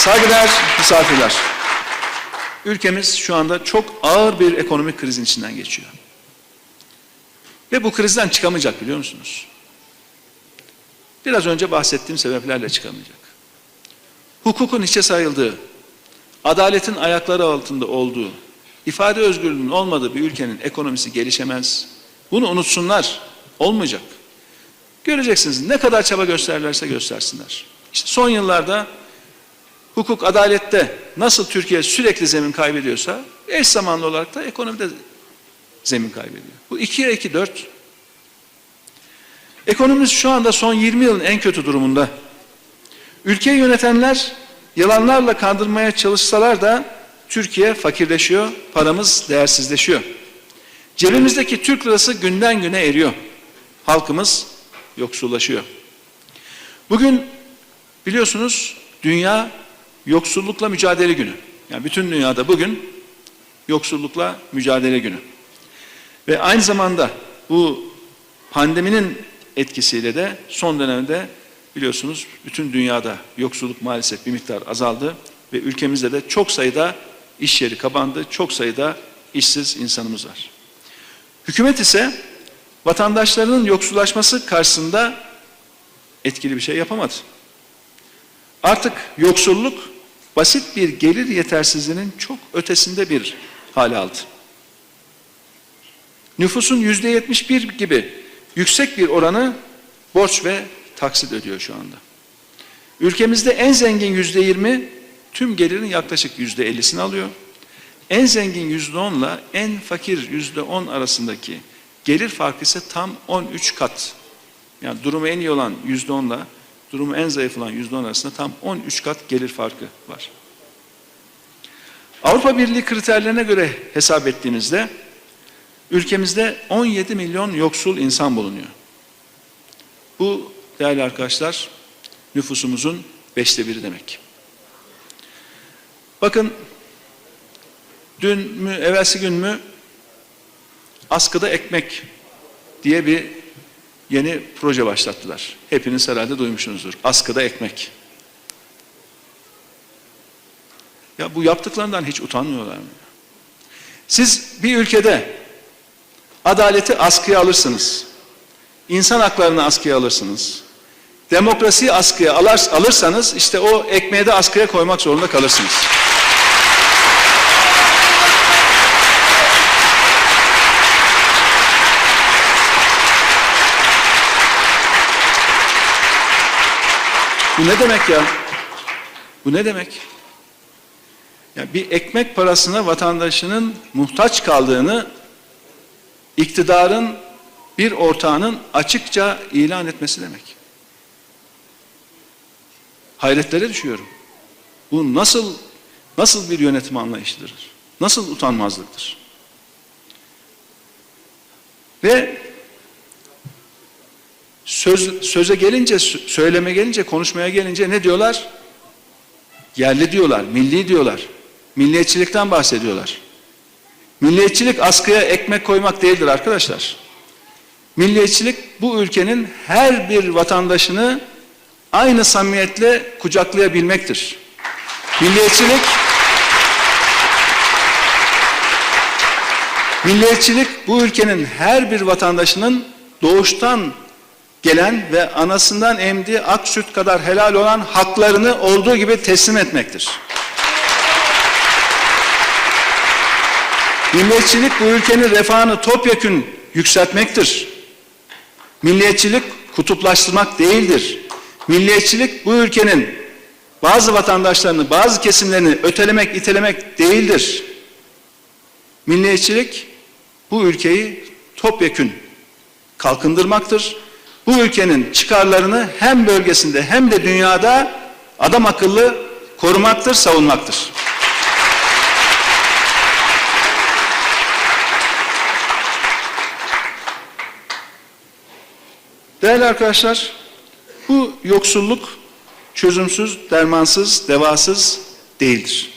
Saygıdeğer misafirler. Ülkemiz şu anda çok ağır bir ekonomik krizin içinden geçiyor. Ve bu krizden çıkamayacak biliyor musunuz? Biraz önce bahsettiğim sebeplerle çıkamayacak. Hukukun hiçe sayıldığı, adaletin ayakları altında olduğu, ifade özgürlüğünün olmadığı bir ülkenin ekonomisi gelişemez. Bunu unutsunlar. Olmayacak. Göreceksiniz ne kadar çaba gösterirlerse göstersinler. İşte son yıllarda hukuk, adalette nasıl Türkiye sürekli zemin kaybediyorsa eş zamanlı olarak da ekonomide zemin kaybediyor. Bu ikiye iki dört. Ekonomimiz şu anda son 20 yılın en kötü durumunda. Ülkeyi yönetenler yalanlarla kandırmaya çalışsalar da Türkiye fakirleşiyor, paramız değersizleşiyor. Cebimizdeki Türk lirası günden güne eriyor. Halkımız yoksullaşıyor. Bugün biliyorsunuz dünya yoksullukla mücadele günü. Yani bütün dünyada bugün yoksullukla mücadele günü. Ve aynı zamanda bu pandeminin etkisiyle de son dönemde biliyorsunuz bütün dünyada yoksulluk maalesef bir miktar azaldı ve ülkemizde de çok sayıda iş yeri kapandı, çok sayıda işsiz insanımız var. Hükümet ise vatandaşlarının yoksullaşması karşısında etkili bir şey yapamadı. Artık yoksulluk basit bir gelir yetersizliğinin çok ötesinde bir hale aldı. Nüfusun yüzde yetmiş bir gibi yüksek bir oranı borç ve taksit ödüyor şu anda. Ülkemizde en zengin yüzde yirmi tüm gelirin yaklaşık yüzde ellisini alıyor. En zengin yüzde onla en fakir yüzde on arasındaki gelir farkı ise tam 13 kat. Yani durumu en iyi olan yüzde onla durumu en zayıf olan yüzde on arasında tam 13 kat gelir farkı var. Avrupa Birliği kriterlerine göre hesap ettiğimizde ülkemizde 17 milyon yoksul insan bulunuyor. Bu değerli arkadaşlar nüfusumuzun beşte biri demek. Bakın dün mü evvelsi gün mü askıda ekmek diye bir yeni proje başlattılar. Hepiniz herhalde duymuşsunuzdur. Askıda ekmek. Ya bu yaptıklarından hiç utanmıyorlar mı? Siz bir ülkede adaleti askıya alırsınız. İnsan haklarını askıya alırsınız. Demokrasiyi askıya alır, alırsanız işte o ekmeği de askıya koymak zorunda kalırsınız. Bu ne demek ya? Bu ne demek? Ya bir ekmek parasına vatandaşının muhtaç kaldığını iktidarın bir ortağının açıkça ilan etmesi demek. Hayretlere düşüyorum. Bu nasıl nasıl bir yönetim anlayışıdır? Nasıl utanmazlıktır? Ve söz, söze gelince, söyleme gelince, konuşmaya gelince ne diyorlar? Yerli diyorlar, milli diyorlar. Milliyetçilikten bahsediyorlar. Milliyetçilik askıya ekmek koymak değildir arkadaşlar. Milliyetçilik bu ülkenin her bir vatandaşını aynı samimiyetle kucaklayabilmektir. Milliyetçilik Milliyetçilik bu ülkenin her bir vatandaşının doğuştan gelen ve anasından emdiği ak süt kadar helal olan haklarını olduğu gibi teslim etmektir. Milliyetçilik bu ülkenin refahını topyekün yükseltmektir. Milliyetçilik kutuplaştırmak değildir. Milliyetçilik bu ülkenin bazı vatandaşlarını, bazı kesimlerini ötelemek, itelemek değildir. Milliyetçilik bu ülkeyi topyekün kalkındırmaktır. Bu ülkenin çıkarlarını hem bölgesinde hem de dünyada adam akıllı korumaktır, savunmaktır. Değerli arkadaşlar, bu yoksulluk çözümsüz, dermansız, devasız değildir.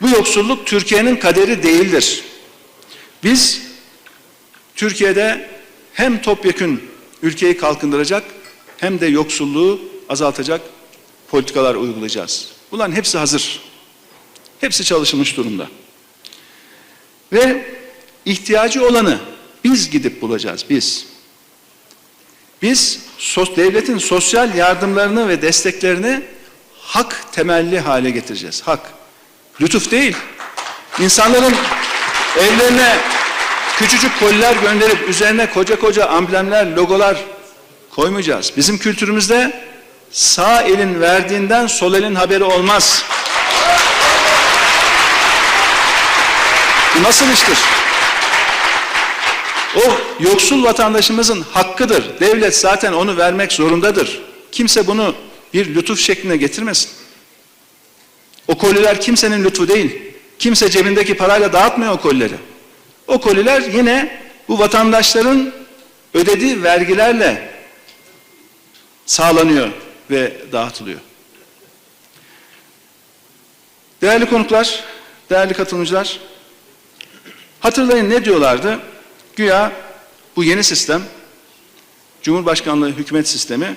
Bu yoksulluk Türkiye'nin kaderi değildir. Biz Türkiye'de hem topyekün ülkeyi kalkındıracak hem de yoksulluğu azaltacak politikalar uygulayacağız. Bunların hepsi hazır. Hepsi çalışılmış durumda. Ve ihtiyacı olanı biz gidip bulacağız, biz. Biz sos, devletin sosyal yardımlarını ve desteklerini hak temelli hale getireceğiz. Hak. Lütuf değil. İnsanların evlerine küçücük koliler gönderip üzerine koca koca amblemler, logolar koymayacağız. Bizim kültürümüzde sağ elin verdiğinden sol elin haberi olmaz. Bu nasıl iştir? O yoksul vatandaşımızın hakkıdır. Devlet zaten onu vermek zorundadır. Kimse bunu bir lütuf şekline getirmesin. O koliler kimsenin lütfu değil. Kimse cebindeki parayla dağıtmıyor o kolileri. O koliler yine bu vatandaşların ödediği vergilerle sağlanıyor ve dağıtılıyor. Değerli konuklar, değerli katılımcılar, hatırlayın ne diyorlardı? Güya bu yeni sistem, Cumhurbaşkanlığı hükümet sistemi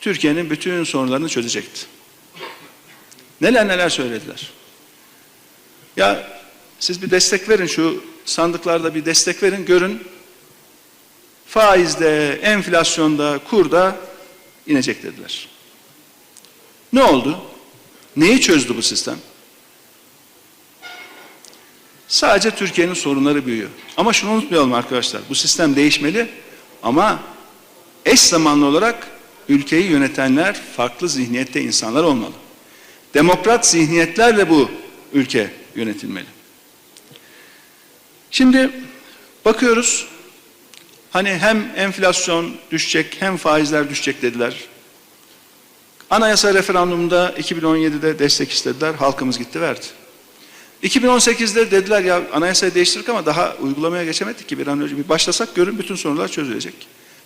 Türkiye'nin bütün sorunlarını çözecekti. Neler neler söylediler. Ya siz bir destek verin şu sandıklarda bir destek verin görün. Faizde, enflasyonda, kurda inecek dediler. Ne oldu? Neyi çözdü bu sistem? Sadece Türkiye'nin sorunları büyüyor. Ama şunu unutmayalım arkadaşlar. Bu sistem değişmeli ama eş zamanlı olarak ülkeyi yönetenler farklı zihniyette insanlar olmalı. Demokrat zihniyetlerle bu ülke yönetilmeli. Şimdi bakıyoruz hani hem enflasyon düşecek hem faizler düşecek dediler. Anayasa referandumunda 2017'de destek istediler. Halkımız gitti verdi. 2018'de dediler ya anayasayı değiştirdik ama daha uygulamaya geçemedik ki bir an önce bir başlasak görün bütün sorunlar çözülecek.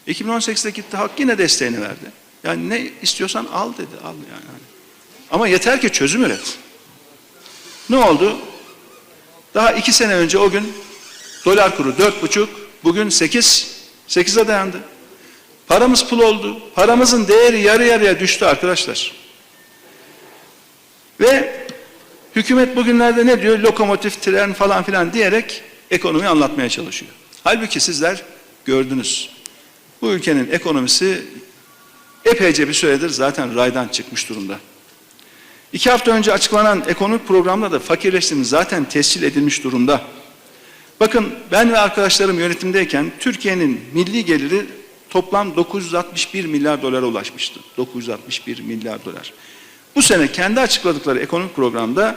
2018'de gitti halk yine desteğini verdi. Yani ne istiyorsan al dedi al yani. Ama yeter ki çözüm üret. Ne oldu? Daha iki sene önce o gün dolar kuru dört buçuk, bugün sekiz, sekize dayandı. Paramız pul oldu. Paramızın değeri yarı yarıya düştü arkadaşlar. Ve hükümet bugünlerde ne diyor? Lokomotif, tren falan filan diyerek ekonomiyi anlatmaya çalışıyor. Halbuki sizler gördünüz. Bu ülkenin ekonomisi epeyce bir süredir zaten raydan çıkmış durumda. İki hafta önce açıklanan ekonomik programda da fakirleştiğimiz zaten tescil edilmiş durumda. Bakın ben ve arkadaşlarım yönetimdeyken Türkiye'nin milli geliri toplam 961 milyar dolara ulaşmıştı. 961 milyar dolar. Bu sene kendi açıkladıkları ekonomik programda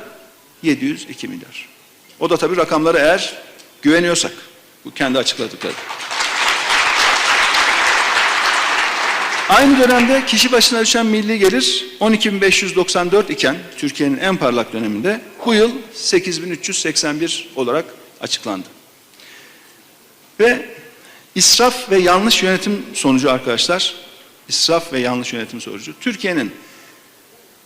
702 milyar. O da tabii rakamları eğer güveniyorsak. Bu kendi açıkladıkları. Aynı dönemde kişi başına düşen milli gelir 12.594 iken Türkiye'nin en parlak döneminde bu yıl 8.381 olarak açıklandı. Ve israf ve yanlış yönetim sonucu arkadaşlar, israf ve yanlış yönetim sonucu Türkiye'nin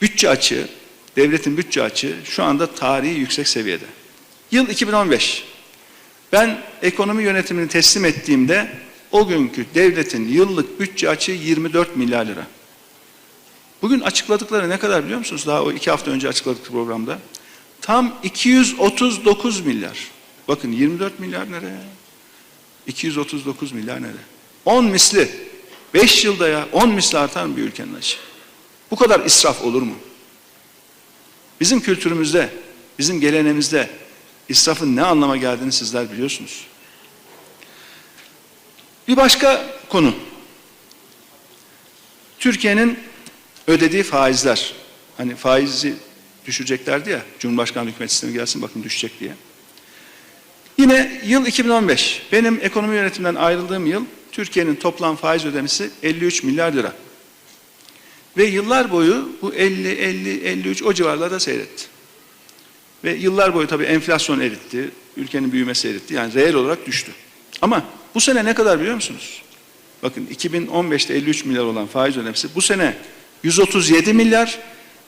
bütçe açığı, devletin bütçe açığı şu anda tarihi yüksek seviyede. Yıl 2015. Ben ekonomi yönetimini teslim ettiğimde o günkü devletin yıllık bütçe açığı 24 milyar lira. Bugün açıkladıkları ne kadar biliyor musunuz? Daha o iki hafta önce açıkladık programda. Tam 239 milyar. Bakın 24 milyar nereye? 239 milyar nereye? 10 misli. 5 yılda ya 10 misli artar bir ülkenin açığı? Bu kadar israf olur mu? Bizim kültürümüzde, bizim geleneğimizde israfın ne anlama geldiğini sizler biliyorsunuz. Bir başka konu. Türkiye'nin ödediği faizler. Hani faizi düşüreceklerdi ya, Cumhurbaşkanlığı hükümet sistemi gelsin bakın düşecek diye. Yine yıl 2015, benim ekonomi yönetiminden ayrıldığım yıl, Türkiye'nin toplam faiz ödemesi 53 milyar lira. Ve yıllar boyu bu 50, 50, 53 o civarlarda seyretti. Ve yıllar boyu tabii enflasyon eritti, ülkenin büyümesi eritti. Yani reel olarak düştü. Ama bu sene ne kadar biliyor musunuz? Bakın 2015'te 53 milyar olan faiz ödemesi bu sene 137 milyar,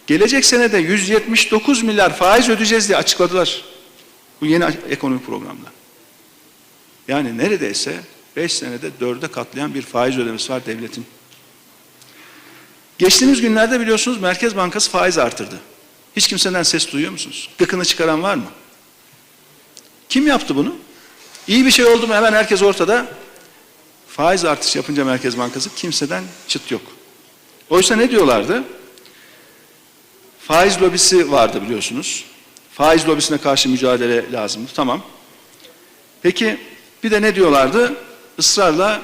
gelecek sene de 179 milyar faiz ödeyeceğiz diye açıkladılar. Bu yeni ekonomik programda. Yani neredeyse 5 senede 4'e katlayan bir faiz ödemesi var devletin. Geçtiğimiz günlerde biliyorsunuz Merkez Bankası faiz artırdı. Hiç kimseden ses duyuyor musunuz? Gıkını çıkaran var mı? Kim yaptı bunu? İyi bir şey oldu mu hemen herkes ortada. Faiz artış yapınca Merkez Bankası kimseden çıt yok. Oysa ne diyorlardı? Faiz lobisi vardı biliyorsunuz. Faiz lobisine karşı mücadele lazımdı. Tamam. Peki bir de ne diyorlardı? Israrla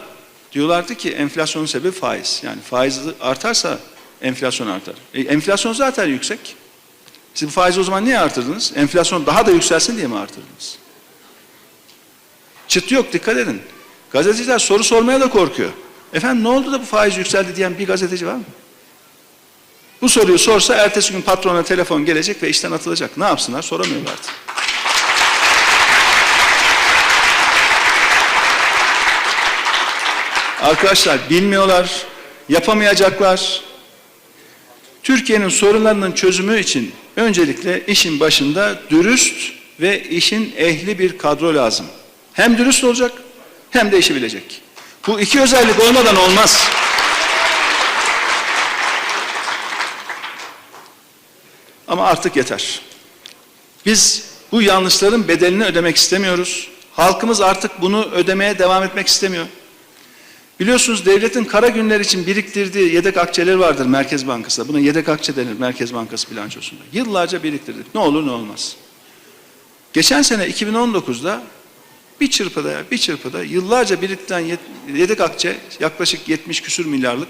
diyorlardı ki enflasyonun sebebi faiz. Yani faiz artarsa enflasyon artar. E, enflasyon zaten yüksek. Siz bu faizi o zaman niye artırdınız? Enflasyon daha da yükselsin diye mi artırdınız? Çıt yok dikkat edin. Gazeteciler soru sormaya da korkuyor. Efendim ne oldu da bu faiz yükseldi diyen bir gazeteci var mı? Bu soruyu sorsa ertesi gün patrona telefon gelecek ve işten atılacak. Ne yapsınlar? Soramıyorlardı. Arkadaşlar bilmiyorlar, yapamayacaklar. Türkiye'nin sorunlarının çözümü için öncelikle işin başında dürüst ve işin ehli bir kadro lazım. Hem dürüst olacak hem de işi bilecek. Bu iki özellik olmadan olmaz. Ama artık yeter. Biz bu yanlışların bedelini ödemek istemiyoruz. Halkımız artık bunu ödemeye devam etmek istemiyor. Biliyorsunuz devletin kara günler için biriktirdiği yedek akçeleri vardır Merkez Bankası'da. Buna yedek akçe denir Merkez Bankası bilançosunda. Yıllarca biriktirdik. Ne olur ne olmaz. Geçen sene 2019'da bir çırpıda bir çırpıda yıllarca biriktirilen yedek akçe yaklaşık 70 küsür milyarlık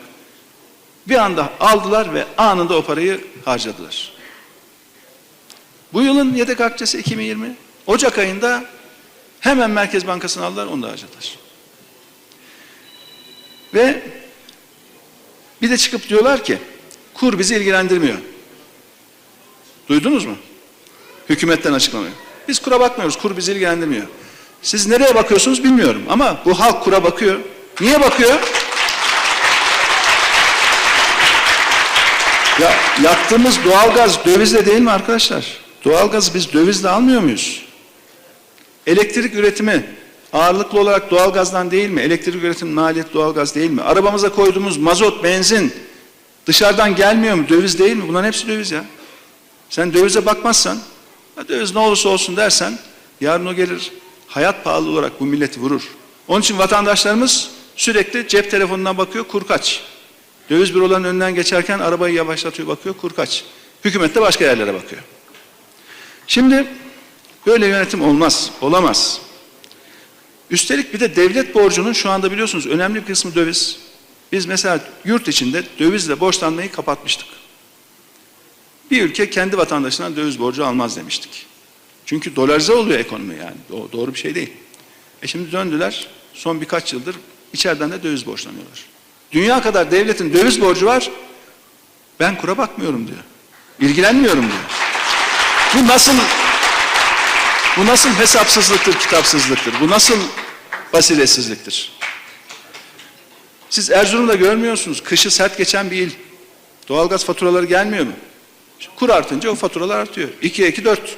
bir anda aldılar ve anında o parayı harcadılar. Bu yılın yedek akçesi 2020. Ocak ayında hemen Merkez Bankası'nı aldılar, onu da harcadılar. Ve bir de çıkıp diyorlar ki kur bizi ilgilendirmiyor. Duydunuz mu? Hükümetten açıklamayı. Biz kura bakmıyoruz, kur bizi ilgilendirmiyor. Siz nereye bakıyorsunuz bilmiyorum ama bu halk kura bakıyor. Niye bakıyor? Ya yaktığımız doğalgaz dövizle değil mi arkadaşlar? Doğalgazı biz dövizle almıyor muyuz? Elektrik üretimi ağırlıklı olarak doğalgazdan değil mi? Elektrik üretimi maliyet doğalgaz değil mi? Arabamıza koyduğumuz mazot, benzin dışarıdan gelmiyor mu? Döviz değil mi? Bunların hepsi döviz ya. Sen dövize bakmazsan, "Ha, döviz ne olursa olsun dersen yarın o gelir hayat pahalı olarak bu milleti vurur. Onun için vatandaşlarımız sürekli cep telefonuna bakıyor kur kaç. Döviz bürolarının önünden geçerken arabayı yavaşlatıyor bakıyor kur kaç. Hükümet de başka yerlere bakıyor. Şimdi böyle yönetim olmaz, olamaz. Üstelik bir de devlet borcunun şu anda biliyorsunuz önemli bir kısmı döviz. Biz mesela yurt içinde dövizle borçlanmayı kapatmıştık. Bir ülke kendi vatandaşından döviz borcu almaz demiştik. Çünkü dolarize oluyor ekonomi yani. Doğru bir şey değil. E şimdi döndüler. Son birkaç yıldır içeriden de döviz borçlanıyorlar. Dünya kadar devletin döviz borcu var. Ben kura bakmıyorum diyor. İlgilenmiyorum diyor. Bu nasıl bu nasıl hesapsızlıktır, kitapsızlıktır? Bu nasıl basiretsizliktir? Siz Erzurum'da görmüyorsunuz. Kışı sert geçen bir il. Doğalgaz faturaları gelmiyor mu? Kur artınca o faturalar artıyor. 2'ye 2 4.